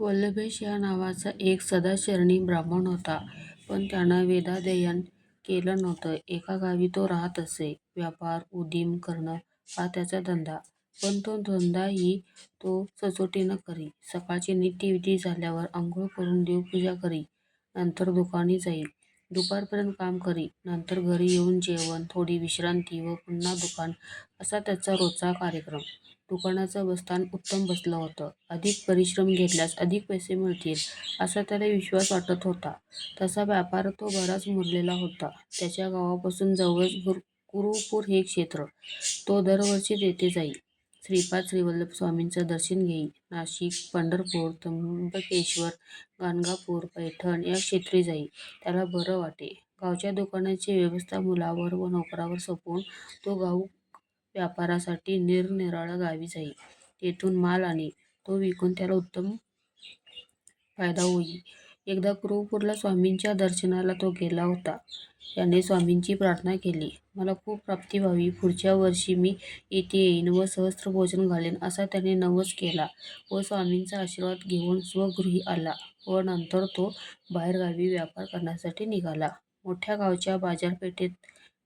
वल्लभेश या नावाचा एक सदाचरणी ब्राह्मण होता. पण त्यानं वेदाध्ययन केलं नव्हतं. एका गावी तो राहत असे. व्यापार, उदीम करणं हा त्याचा धंदा. पण तो धंदाही तो सचोटीनं करी. सकाळची नित्यविधी झाल्यावर अंघोळ करून देवपूजा करी. नंतर दुकानी जाईल दुपारपर्यंत काम करी. नंतर घरी येऊन जेवण, थोडी विश्रांती व पुन्हा दुकान असा त्याचा रोजचा कार्यक्रम. दुकानाचं बस्तान उत्तम बसलं होतं. अधिक परिश्रम घेतल्यास अधिक पैसे मिळतील असा त्याला विश्वास वाटत होता. तसा व्यापार तो बराच मुरलेला होता. त्याच्या गावापासून जवळच गुरुपूर हे क्षेत्र. तो दरवर्षी तेथे जाई. श्रीपाद श्रीवल्लभ स्वामींचं दर्शन घेई. नाशिक, पंढरपूर, त्र्यंबकेश्वर, गाणगापूर, पैठण या क्षेत्री जाई. त्याला बरं वाटे. गावच्या दुकानाची व्यवस्था मुलावर व नोकरावर सोपवून तो गाऊ व्यापारासाठी निरनिराळ्या गावी जाई. तेथून माल आणे तो विकून त्याला उत्तम फायदा होई. एकदा कुरुपूरला स्वामींच्या दर्शनाला तो गेला होता. त्याने स्वामींची प्रार्थना केली. मला खूप प्राप्ती व्हावी. पुढच्या वर्षी मी येथे येईन व सहस्त्रभोजन घालेन असा त्याने नवस केला व स्वामींचा आशीर्वाद घेऊन स्वगृही आला व नंतर तो बाहेरगावी व्यापार करण्यासाठी निघाला. मोठ्या गावच्या बाजारपेठेत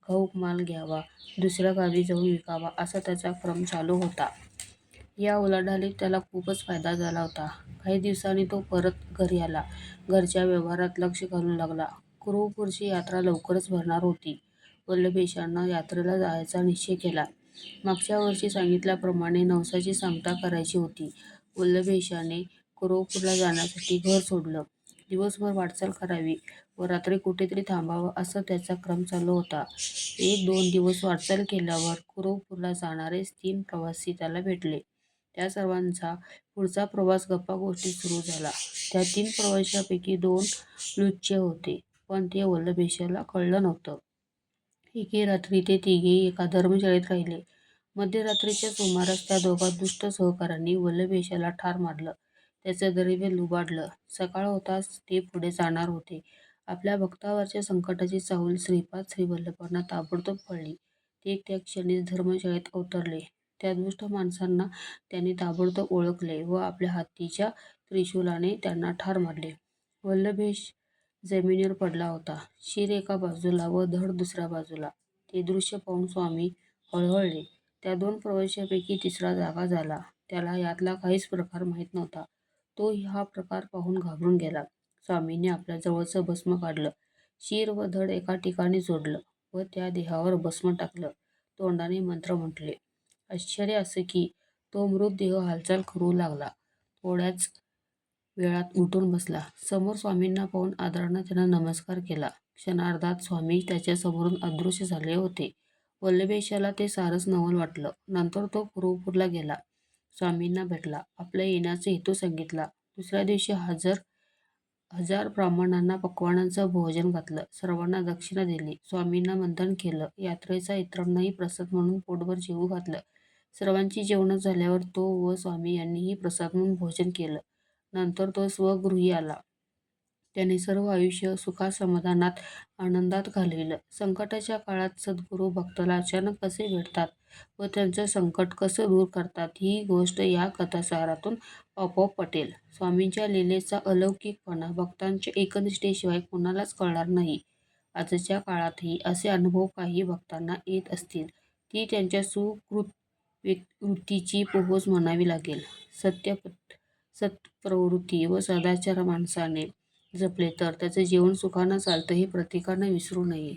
घाऊक माल घ्यावा, दुसऱ्या गावी जाऊन विकावा असा त्याचा क्रम चालू होता. या उलाढालीत त्याला खूपच फायदा झाला होता. काही दिवसांनी तो परत घरी आला. घरच्या व्यवहारात लक्ष घालू लागला. कुरुपूरची यात्रा लवकरच भरणार होती. वल्लभेशानं यात्रेला जायचा निश्चय केला. मागच्या वर्षी सांगितल्याप्रमाणे नवसाची सांगता करायची होती. वल्लभेशाने कुरुपूरला जाण्यासाठी घर सोडलं. दिवसभर वाटचाल करावी व रात्री कुठेतरी थांबावं असा त्याचा क्रम चालू होता. एक दोन दिवस वाटचाल केल्यावर कुरुपूरला जाणारे तीन प्रवासी त्याला भेटले. त्या सर्वांचा पुढचा प्रवास गप्पा गोष्टी सुरू झाला. त्या तीन प्रवाशापैकी दोन लुच्चे होते. पण ते वल्लभेशाला कळलं नव्हतं. एके रात्री ते तिघेही एका धर्मशाळेत राहिले. मध्यरात्रीच्या सुमारास त्या दोघा दुष्ट सहकाऱ्यांनी वल्लभेशाला ठार मारलं. त्याचं दैर्य लुबाडलं. सकाळ होताच ते पुढे जाणार होते. आपल्या भक्तावरच्या संकटाची चाहूल श्रीपाद श्रीवल्लभांना ताबडतोब पडली ते त्या क्षणी धर्मशाळेत अवतरले. त्या दुष्ट माणसांना त्याने ताबडतोब ओळखले व आपल्या हत्तीच्या त्रिशूलाने त्यांना ठार मारले. वल्लभेश जमिनीवर पडला होता. शिर एका बाजूला व धड दुसऱ्या बाजूला. ते दृश्य पाहून स्वामी हळहळले. त्या दोन प्रवाशापैकी तिसरा जागा झाला. त्याला यातला काहीच प्रकार माहीत नव्हता. तो हा प्रकार पाहून घाबरून गेला. स्वामीने आपल्या जवळचं भस्म काढलं. शिर व धड एका ठिकाणी जोडलं व त्या देहावर भस्म टाकलं. तोंडाने मंत्र म्हटले आश्चर्य असं की तो मृतदेह हालचाल करू लागला. थोड्याच वेळात उठून बसला. समोर स्वामींना पाहून आदरानं त्यानं नमस्कार केला. क्षणार्धात स्वामी त्याच्यासमोरून अदृश्य झाले होते. वल्लभेशाला ते सारंच नवल वाटलं. नंतर तो कुरुपूरला गेला. स्वामींना भेटला. आपल्या येण्याचा हेतू सांगितला. दुसऱ्या दिवशी हजर हजार ब्राह्मणांना पक्वानांचं भोजन घातलं. सर्वांना दक्षिणा दिली. स्वामींना वंदन केलं. यात्रेचा इतरांनाही प्रसाद म्हणून पोटभर जेवू घातलं. सर्वांची जेवणं झाल्यावर तो व स्वामी यांनीही प्रसाद म्हणून भोजन केलं. नंतर तो स्वगृही आला. त्याने सर्व आयुष्य सुखासमाधानात आनंदात घालविलं. संकटाच्या काळात सद्गुरू भक्ताला अचानक कसे भेटतात व त्यांचं संकट कसं दूर करतात ही गोष्ट या कथासारातून आपोआप पटेल. स्वामींच्या लीलेचा अलौकिकपणा भक्तांच्या एकनिष्ठेशिवाय कोणालाच कळणार नाही. आजच्या काळातही असे अनुभव काही भक्तांना येत असतील ती त्यांच्या सुकृत वृत्तीची पोहोच म्हणावी लागेल. सत्प्रवृत्ती व सदाचार माणसाने जपले तर त्याचं जीवन सुखानं चालतं हे प्रत्येकानं विसरू नये.